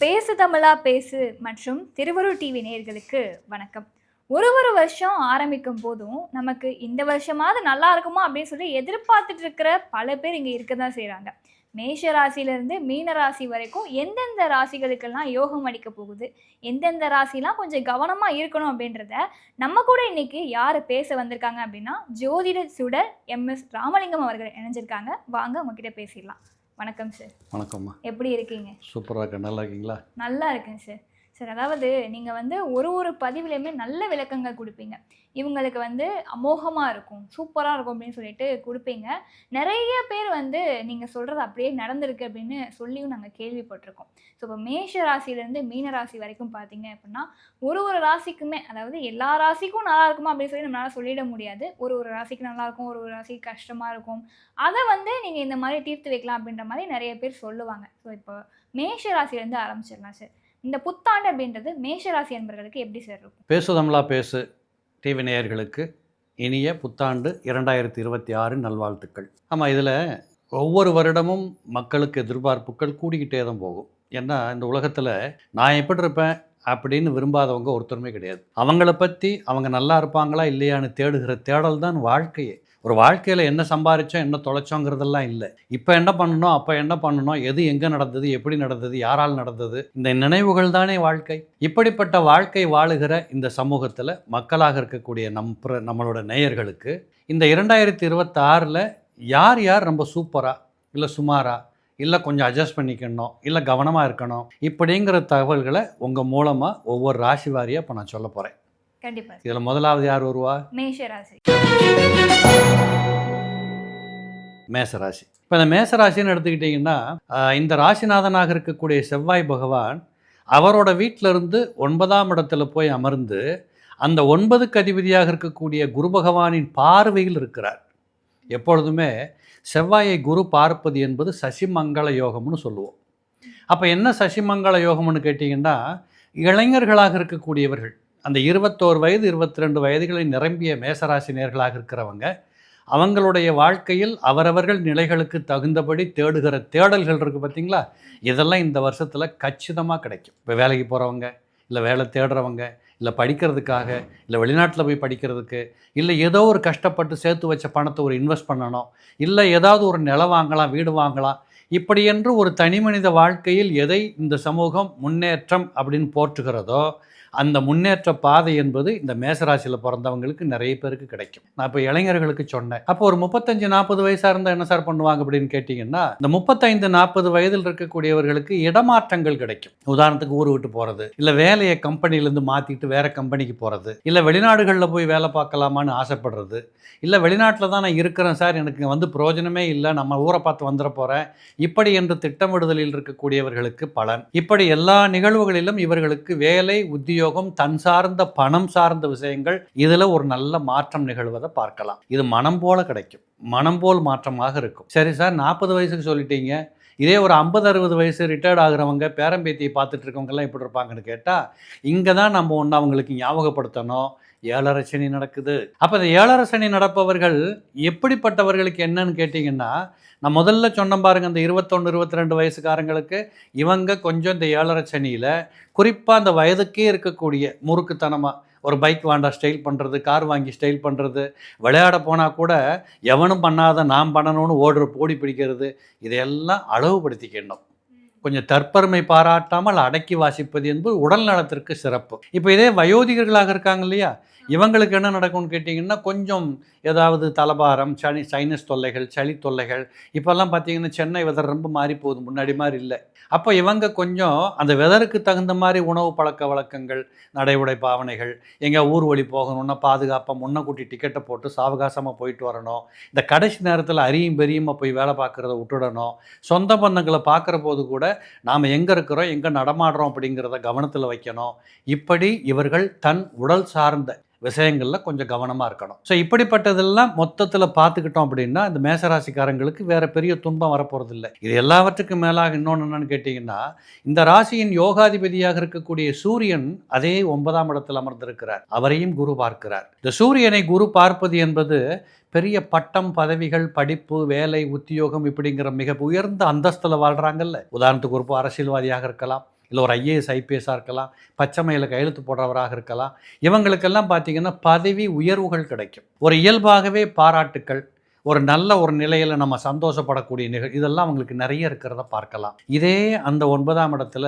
பேசு தமிழா பேசு மற்றும் திருவருள் டிவி நேர்களுக்கு வணக்கம். ஒரு ஒரு வருஷம் ஆரம்பிக்கும் போதும் நமக்கு இந்த வருஷமாவது நல்லா இருக்குமா அப்படின்னு சொல்லி எதிர்பார்த்துட்டு இருக்கிற பல பேர் இங்கே இருக்க தான் செய்கிறாங்க மேஷ ராசியிலேருந்து மீன ராசி வரைக்கும் எந்தெந்த ராசிகளுக்கெல்லாம் யோகம் அடிக்க போகுது? எந்தெந்த ராசிலாம் கொஞ்சம் கவனமாக இருக்கணும் அப்படின்றத நம்ம கூட இன்னைக்கு யார் பேச வந்திருக்காங்க அப்படின்னா ஜோதிட சுடர் எம்எஸ் ராமலிங்கம் அவர்கள் இணைஞ்சிருக்காங்க. வாங்க உங்ககிட்ட பேசிடலாம். வணக்கம் சார் வணக்கம்மா. எப்படி இருக்கீங்க? சூப்பராக இருக்கேன். நல்லா இருக்கீங்களா? நல்லா இருக்கேன் சார் சார் அதாவது நீங்கள் வந்து ஒரு ஒரு பதிவுலையுமே நல்ல விளக்கங்கள் கொடுப்பீங்க. இவங்களுக்கு வந்து அமோகமாக இருக்கும் சூப்பராக இருக்கும் அப்படின்னு சொல்லிட்டு கொடுப்பீங்க. நிறைய பேர் வந்து நீங்கள் சொல்கிறது அப்படியே நடந்திருக்கு அப்படின்னு சொல்லியும் நாங்கள் கேள்விப்பட்டிருக்கோம். ஸோ இப்போ மேஷ ராசியிலேருந்து மீன ராசி வரைக்கும் பார்த்தீங்க அப்படின்னா ஒரு ஒரு ராசிக்குமே அதாவது எல்லா ராசிக்கும் நல்லா இருக்குமா அப்படின்னு சொல்லி நம்மளால் சொல்லிட முடியாது. ஒரு ஒரு ராசிக்கு நல்லா இருக்கும் ஒரு ஒரு ராசிக்கு கஷ்டமாக இருக்கும். அதை வந்து நீங்கள் இந்த மாதிரி தீர்த்து வைக்கலாம் அப்படின்ற மாதிரி நிறைய பேர் சொல்லுவாங்க. ஸோ இப்போ மேஷ ராசியிலேருந்து ஆரம்பிச்சிடலாம் சார். இந்த புத்தாண்டு அப்படின்றது மேஷராசி எப்படி சார் இருக்கும்? பேசு தமிழா பேசு. டிவி நேயர்களுக்கு இனிய புத்தாண்டு இரண்டாயிரத்தி இருபத்தி ஆறு நல்வாழ்த்துக்கள். ஆமாம் இதில் ஒவ்வொரு வருடமும் மக்களுக்கு எதிர்பார்ப்புகள் கூடிக்கிட்டே தான் போகும். ஏன்னா இந்த உலகத்தில் நான் எப்படி இருப்பேன் அப்படின்னு விரும்பாதவங்க ஒருத்தருமே கிடையாது. அவங்கள பற்றி அவங்க நல்லா இருப்பாங்களா இல்லையான்னு தேடுகிற தேடல் தான் வாழ்க்கையே. ஒரு வாழ்க்கையில் என்ன சம்பாரிச்சோம் என்ன தொலைச்சோங்கிறதெல்லாம் இல்லை. இப்போ என்ன பண்ணணும் அப்போ என்ன பண்ணணும் எது எங்கே நடந்தது எப்படி நடந்தது யாரால் நடந்தது இந்த நினைவுகள் தானே வாழ்க்கை. இப்படிப்பட்ட வாழ்க்கை வாழுகிற இந்த சமூகத்தில் மக்களாக இருக்கக்கூடிய நம் நம்மளோட நேயர்களுக்கு இந்த இரண்டாயிரத்தி இருபத்தாறில் யார் யார் ரொம்ப சூப்பராக இல்லை சுமாராக இல்லை கொஞ்சம் அட்ஜஸ்ட் பண்ணிக்கணும் இல்லை கவனமாக இருக்கணும் இப்படிங்கிற தகவல்களை உங்கள் மூலமாக ஒவ்வொரு ராசி வாரியாக இப்போ நான் சொல்ல போகிறேன் கண்டிப்பாக சார். இதில் முதலாவது யார் வருவா? மேஷ ராசி மேசராசி இப்போ இந்த மேசராசின்னு எடுத்துக்கிட்டிங்கன்னா இந்த ராசிநாதனாக இருக்கக்கூடிய செவ்வாய் பகவான் அவரோட வீட்டில இருந்து ஒன்பதாம் இடத்துல போய் அமர்ந்து அந்த ஒன்பதுக்கு அதிபதியாக இருக்கக்கூடிய குரு பகவானின் பார்வையில் இருக்கிறார். எப்பொழுதுமே செவ்வாயை குரு பார்ப்பது என்பது சசிமங்கள யோகம்னு சொல்லுவோம். அப்போ என்ன சசிமங்கள யோகம்னு கேட்டிங்கன்னா இளைஞர்களாக இருக்கக்கூடியவர்கள். அந்த இருபத்தோரு வயது இருபத்தி ரெண்டு வயதுகளை நிரம்பிய மேசராசினியர்களாக இருக்கிறவங்க அவங்களுடைய வாழ்க்கையில் அவரவர்கள் நிலைகளுக்கு தகுந்தபடி தேடுகிற தேடல்கள் இருக்குது பார்த்தீங்களா? இதெல்லாம் இந்த வருஷத்தில் கச்சிதமாக கிடைக்கும். இப்போ வேலைக்கு போகிறவங்க இல்லை வேலை தேடுறவங்க இல்லை படிக்கிறதுக்காக இல்லை வெளிநாட்டில் போய் படிக்கிறதுக்கு இல்லை ஏதோ ஒரு கஷ்டப்பட்டு சேர்த்து வச்ச பணத்தை ஒரு இன்வெஸ்ட் பண்ணணும் இல்லை ஏதாவது ஒரு நிலம் வாங்கலாம் வீடு வாங்கலாம் இப்படி என்று ஒரு தனி மனித வாழ்க்கையில் எதை இந்த சமூகம் முன்னேற்றம் அப்படின்னு போற்றுகிறதோ அந்த முன்னேற்ற பாதை என்பது இந்த மேசராசியில் பிறந்தவங்களுக்கு நிறைய பேருக்கு கிடைக்கும். நான் இப்போ இளைஞர்களுக்கு சொன்னேன். அப்போ ஒரு முப்பத்தஞ்சு நாற்பது வயசாக இருந்தால் என்ன சார் பண்ணுவாங்க அப்படின்னு கேட்டிங்கன்னா இந்த முப்பத்தைந்து நாற்பது வயதில் இருக்கக்கூடியவர்களுக்கு இடமாற்றங்கள் கிடைக்கும். உதாரணத்துக்கு ஊர் விட்டு போகிறது இல்லை வேலையை கம்பெனிலேருந்து மாற்றிட்டு வேற கம்பெனிக்கு போகிறது இல்லை வெளிநாடுகளில் போய் வேலை பார்க்கலாமான்னு ஆசைப்படுறது இல்லை வெளிநாட்டில் தான் நான் இருக்கிறேன் சார் எனக்கு வந்து பிரயோஜனமே இல்லை நம்ம ஊரை பார்த்து வந்துட போகிறேன் இப்படி என்று திட்டமிடுதலில் இருக்கக்கூடியவர்களுக்கு பலன். இப்படி எல்லா நிகழ்வுகளிலும் இவர்களுக்கு வேலை உத்தியோகம் தன் சார்ந்த பணம் சார்ந்த விஷயங்கள் இதில் ஒரு நல்ல மாற்றம் நிகழ்வதை பார்க்கலாம். இது மனம் போல கிடைக்கும். மனம் போல் மாற்றமாக இருக்கும். சரி சார் நாற்பது வயசுக்கு சொல்லிட்டீங்க. இதே ஒரு ஐம்பது அறுபது வயசு ரிட்டையர்ட் ஆகுறவங்க பேரம்பேத்தியை பார்த்துட்டு இருக்கவங்கெல்லாம் எப்படி இருப்பாங்கன்னு கேட்டால் இங்கே தான் நம்ம ஒன்று அவங்களுக்கு ஞாபகப்படுத்தணும். ஏழரை சனி நடக்குது. அப்போ இந்த ஏழரை சனி நடப்பவர்கள் எப்படிப்பட்டவர்களுக்கு என்னன்னு கேட்டிங்கன்னா நான் முதல்ல சொன்ன பாருங்கள் இந்த இருபத்தொன்று இருபத்தி ரெண்டு வயசுக்காரங்களுக்கு இவங்க கொஞ்சம் இந்த ஏழரை சனியில் குறிப்பாக அந்த வயதுக்கே இருக்கக்கூடிய முறுக்குத்தனமாக ஒரு பைக் வாண்டா ஸ்டைல் பண்ணுறது கார் வாங்கி ஸ்டைல் பண்ணுறது விளையாட போனால் கூட எவனும் பண்ணாத நாம் பண்ணணும்னு ஓடுற போடி பிடிக்கிறது இதையெல்லாம் அளவுபடுத்திக்கணும். கொஞ்சம் தற்பெருமை பாராட்டாமல் அடக்கி வாசிப்பது என்பது உடல் நலத்திற்கு சிறப்பு. இப்போ இதே வயோதிகர்களாக இருக்காங்க இல்லையா? இவங்களுக்கு என்ன நடக்கும்னு கேட்டிங்கன்னா கொஞ்சம் ஏதாவது தலபாரம் சனி சைனஸ் தொல்லைகள் சளி தொல்லைகள் இப்போல்லாம் பார்த்தீங்கன்னா சென்னை வெதர் ரொம்ப மாறி போகுது முன்னாடி மாதிரி இல்லை. அப்போ இவங்க கொஞ்சம் அந்த வெதருக்கு தகுந்த மாதிரி உணவு பழக்க வழக்கங்கள் நடை உடை பாவனைகள் எங்கே ஊர் வழி போகணுன்னா பாதுகாப்பாக முன்னக்கூட்டி டிக்கெட்டை போட்டு சாவகாசமாக போயிட்டு வரணும். இந்த கடைசி நேரத்தில் அரியும் பெரியுமா போய் வேலை பார்க்குறத விட்டுடணும். சொந்த பந்தங்களை பார்க்குற போது கூட நாம் எங்கே இருக்கிறோம் எங்கே நடமாடுறோம் அப்படிங்கிறத கவனத்தில் வைக்கணும். இப்படி இவர்கள் தன் உடல் சார்ந்த விஷயங்களில் கொஞ்சம் கவனமாக இருக்கணும். ஸோ இப்படிப்பட்டதெல்லாம் மொத்தத்தில் பார்த்துக்கிட்டோம் அப்படின்னா இந்த மேசராசிக்காரங்களுக்கு வேறு பெரிய துன்பம் வரப்போகிறதில்ல இது எல்லாவற்றுக்கும் மேலாக இன்னொன்று என்னன்னு கேட்டிங்கன்னா இந்த ராசியின் யோகாதிபதியாக இருக்கக்கூடிய சூரியன் அதே ஒன்பதாம் இடத்தில் அமர்ந்திருக்கிறார். அவரையும் குரு பார்க்கிறார். இந்த சூரியனை குரு பார்ப்பது என்பது பெரிய பட்டம் பதவிகள் படிப்பு வேலை உத்தியோகம் இப்படிங்கிற மிக உயர்ந்த அந்தஸ்தில் வாழ்கிறாங்கல்ல உதாரணத்துக்கு ஒரு அரசியல்வாதியாக இருக்கலாம். இல்லை ஒரு ஐஏஎஸ் ஐபிஎஸ்ஸாக இருக்கலாம் பச்சை கையெழுத்து போடுறவராக இருக்கலாம். இவங்களுக்கெல்லாம் பார்த்தீங்கன்னா பதவி உயர்வுகள் கிடைக்கும். ஒரு இயல்பாகவே பாராட்டுக்கள் ஒரு நல்ல ஒரு நிலையில் நம்ம சந்தோஷப்படக்கூடிய நிகழ் இதெல்லாம் அவங்களுக்கு நிறைய இருக்கிறத பார்க்கலாம். இதே அந்த ஒன்பதாம் இடத்துல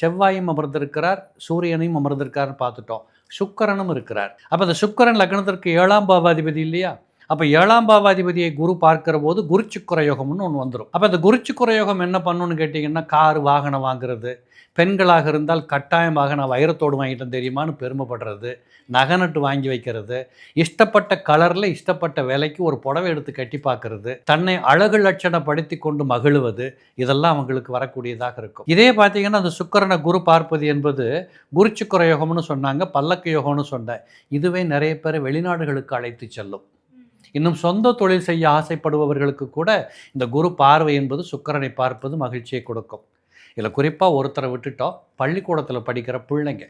செவ்வாயும் அமர்ந்திருக்கிறார் சூரியனையும் அமர்ந்திருக்காருன்னு பார்த்துட்டோம். சுக்கரனும் இருக்கிறார். அப்போ அந்த சுக்கரன் லக்னத்திற்கு ஏழாம் பாவாதிபதி இல்லையா? அப்போ ஏழாம் பாவாதிபதியை குரு பார்க்கிற போது குருச்சுக்குர யோகம்னு ஒன்று வந்துடும் அப்போ அந்த குருச்சுக்குர யோகம் என்ன பண்ணுன்னு கேட்டிங்கன்னா கார் வாகனம் வாங்குறது பெண்களாக இருந்தால் கட்டாயமாக நான் வைரத்தோடு வாங்கிட்டேன் தெரியுமான்னு பெருமைப்படுறது நகை நட்டு வாங்கி வைக்கிறது இஷ்டப்பட்ட கலரில் இஷ்டப்பட்ட விலைக்கு ஒரு புடவை எடுத்து கட்டி பார்க்கறது தன்னை அழகு லட்சணப்படுத்தி கொண்டு மகிழுவது இதெல்லாம் அவங்களுக்கு வரக்கூடியதாக இருக்கும். இதே பார்த்தீங்கன்னா அந்த சுக்கரனை குரு பார்ப்பது என்பது குருச்சுக்குர யோகம்னு சொன்னாங்க பல்லக்கு யோகம்னு சொன்னேன் இதுவே நிறைய பேர் வெளிநாடுகளுக்கு அழைத்து செல்லும். இன்னும் சொந்த தொழில் செய்ய ஆசைப்படுபவர்களுக்கு கூட இந்த குரு பார்வை என்பது சுக்கிரனை பார்ப்பது மகிழ்ச்சியை கொடுக்கும். இதில் குறிப்பாக ஒருத்தரை விட்டுட்டோம். பள்ளிக்கூடத்தில் படிக்கிற பிள்ளைங்க.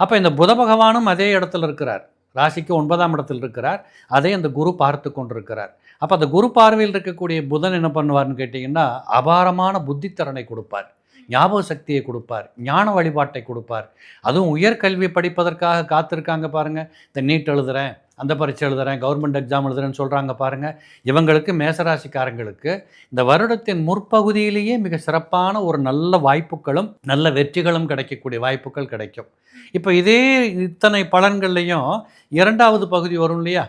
அப்போ இந்த புத பகவானும் அதே இடத்துல இருக்கிறார். ராசிக்கு ஒன்பதாம் இடத்தில் இருக்கிறார். அதை அந்த குரு பார்த்து கொண்டிருக்கிறார். அப்போ அந்த குரு பார்வையில் இருக்கக்கூடிய புதன் என்ன பண்ணுவார்னு கேட்டிங்கன்னா அபாரமான புத்தித்திறனை கொடுப்பார். ஞாபக சக்தியை கொடுப்பார். ஞான வழிபாட்டை கொடுப்பார். அதுவும் உயர்கல்வி படிப்பதற்காக காத்திருக்காங்க பாருங்க. இந்த நீட் எழுதுறேன் அந்த பரீட்சை எழுதுறேன் கவர்மெண்ட் எக்ஸாம் எழுதுறேன்னு சொல்கிறாங்க பாருங்கள் இவங்களுக்கு மேசராசிக்காரங்களுக்கு இந்த வருடத்தின் முற்பகுதியிலேயே மிக சிறப்பான ஒரு நல்ல வாய்ப்புகளும் நல்ல வெற்றிகளும் கிடைக்கக்கூடிய வாய்ப்புகள் கிடைக்கும். இப்போ இதே இத்தனை பலன்கள்லையும் இரண்டாவது பகுதி வரும் இல்லையா?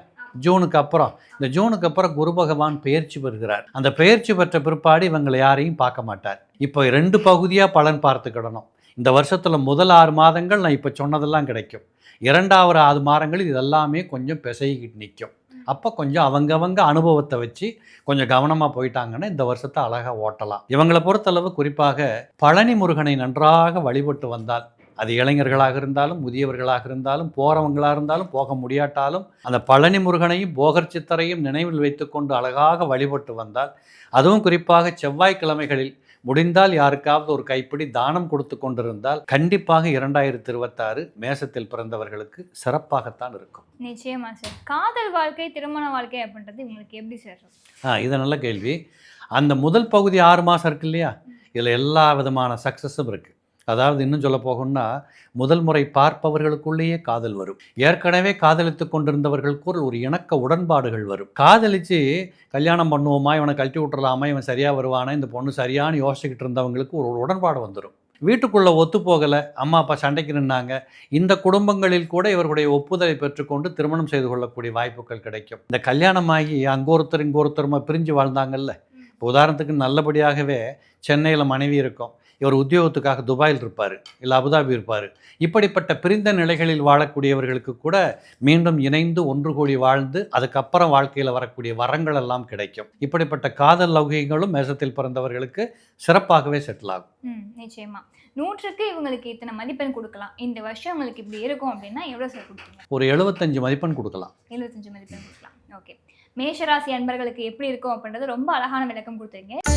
ஜூனுக்கு அப்புறம். இந்த ஜூனுக்கு அப்புறம் குரு பகவான் பெயர்ச்சி பெறுகிறார். அந்த பெயர்ச்சி பெற்ற பிற்பாடு இவங்களை யாரையும் பார்க்க மாட்டார். இப்போ ரெண்டு பகுதியாக பலன் பார்த்துக்கிடணும். இந்த வருஷத்தில் முதல் ஆறு மாதங்கள் நான் இப்போ சொன்னதெல்லாம் கிடைக்கும். இரண்டாவது ஆறு மாதங்கள் இதெல்லாமே கொஞ்சம் பிசைக்கிட்டு நிற்கும். அப்போ கொஞ்சம் அவங்கவங்க அனுபவத்தை வச்சு கொஞ்சம் கவனமாக போயிட்டாங்கன்னா இந்த வருஷத்தை அழகாக ஓட்டலாம். இவங்களை பொறுத்தளவு குறிப்பாக பழனி முருகனை நன்றாக வழிபட்டு வந்தால் அது இளைஞர்களாக இருந்தாலும் முதியவர்களாக இருந்தாலும் போகிறவங்களாக இருந்தாலும் போக முடியாட்டாலும் அந்த பழனி முருகனையும் போகர் சித்தரையும் நினைவில் வைத்துக்கொண்டு அழகாக வழிபட்டு வந்தால் அதுவும் குறிப்பாக செவ்வாய்க்கிழமைகளில் முடிந்தால் யாருக்காவது ஒரு கைப்பிடி தானம் கொடுத்து கொண்டிருந்தால் கண்டிப்பாக இரண்டாயிரத்தி இருபத்தாறு மேசத்தில் பிறந்தவர்களுக்கு சிறப்பாகத்தான் இருக்கும். நிச்சயமா சார். காதல் வாழ்க்கை திருமண வாழ்க்கை அப்படின்றது இவங்களுக்கு எப்படி சார்? ஆ இது நல்ல கேள்வி. அந்த முதல் பகுதி ஆறு மாதம் இருக்கு இல்லையா? இதில் எல்லா விதமான சக்ஸஸும் இருக்குது அதாவது இன்னும் சொல்ல போகணும்னா முதல் முறை பார்ப்பவர்களுக்குள்ளேயே காதல் வரும். ஏற்கனவே காதலித்து கொண்டிருந்தவர்களுக்கு ஒரு இணக்க உடன்பாடுகள் வரும். காதலிச்சு கல்யாணம் பண்ணுவோமா இவனை கழட்டி விட்டுறலாமா இவன் சரியாக வருவானா இந்த பொண்ணு சரியான்னு யோசிச்சுக்கிட்டு இருந்தவங்களுக்கு ஒரு உடன்பாடு வந்துடும் வீட்டுக்குள்ளே ஒத்து போகலை அம்மா அப்பா சண்டைக்கு நின்னாங்க இந்த குடும்பங்களில் கூட இவர்களுடைய ஒப்புதலை பெற்றுக்கொண்டு திருமணம் செய்து கொள்ளக்கூடிய வாய்ப்புகள் கிடைக்கும். இந்த கல்யாணமாகி அங்கே ஒருத்தர் இங்கே ஒருத்தருமா பிரிஞ்சு வாழ்ந்தாங்கல்ல. இப்போ உதாரணத்துக்கு நல்லபடியாகவே சென்னையில் மனைவி இருக்கும். இவர் உத்தியோகத்துக்காக துபாயில் இருப்பார் இல்லை அபுதாபி இருப்பார். இப்படிப்பட்ட பிரிந்த நிலைகளில் வாழக்கூடியவர்களுக்கு கூட மீண்டும் இணைந்து ஒன்று கூடி வாழ்ந்து அதுக்கப்புறம் வாழ்க்கையில் வரக்கூடிய வரங்கள் எல்லாம் கிடைக்கும். இப்படிப்பட்ட காதல் லௌகிகளும் மேசத்தில் பிறந்தவர்களுக்கு சிறப்பாகவே செட்டில் ஆகும். நிச்சயமா. நூற்றுக்கு இவங்களுக்கு இத்தனை மதிப்பெண் கொடுக்கலாம். இந்த வருஷம் உங்களுக்கு இப்படி இருக்கும் அப்படின்னா எவ்வளோ சார் கொடுப்பீங்க? ஒரு எழுபத்தஞ்சு மதிப்பெண் கொடுக்கலாம். எழுபத்தஞ்சு மதிப்பெண் கொடுக்கலாம். ஓகே. மேஷராசி அன்பர்களுக்கு எப்படி இருக்கும் அப்படின்றது ரொம்ப அழகான விளக்கம் கொடுத்துருங்க